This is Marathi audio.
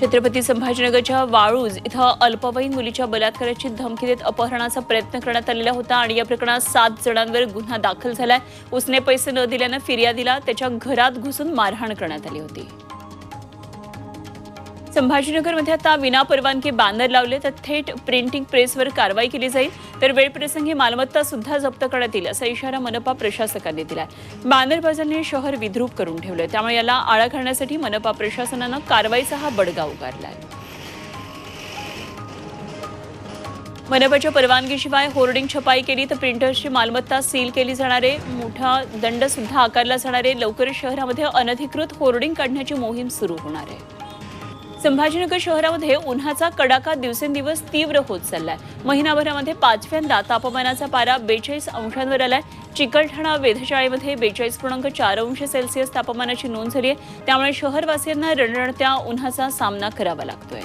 छत्रपती संभाजीनगरच्या वाळूज इथं अल्पवयीन मुलीच्या बलात्काराची धमकी देत अपहरणाचा प्रयत्न करण्यात आलेला होता आणि या प्रकरणात सात जणांवर गुन्हा दाखल झालाय. उसने पैसे न दिल्यानं फिर्यादीला त्याच्या घरात घुसून मारहाण करण्यात आली होती. संभाजीनगरमध्ये आता विना परवानगी बॅनर लावले तर थेट प्रिंटिंग प्रेसवर कारवाई केली जाईल. तर वेळप्रसंगी मालमत्ता सुद्धा जप्त करण्यात येईल असा इशारा मनपा प्रशासकांनी दिलाय. बॅनरबाजांनी शहर विद्रूप करून ठेवलं त्यामुळे याला आळा घालण्यासाठी मनपा प्रशासनानं कारवाईचा हा बडगा उगारलाय. मनपाच्या परवानगीशिवाय होर्डिंग छपाई केली तर प्रिंटर्सची मालमत्ता सील केली जाणार आहे. मोठा दंडसुद्धा आकारला जाणार आहे. लवकरच शहरामध्ये अनधिकृत होर्डिंग काढण्याची मोहीम सुरू होणार आहे. संभाजीनगर शहरामध्ये उन्हाचा कडाका दिवसेंदिवस तीव्र होत चाललाय. महिनाभरामध्ये पाचव्यांदा तापमानाचा पारा बेचाळीस अंशांवर आलाय. चिकलठाणा वेधशाळेमध्ये बेचाळीस पूर्णांक चार अंश सेल्सिअस तापमानाची नोंद झाली आहे. त्यामुळे शहरवासियांना रणरणत्या उन्हाचा सामना करावा लागतोय.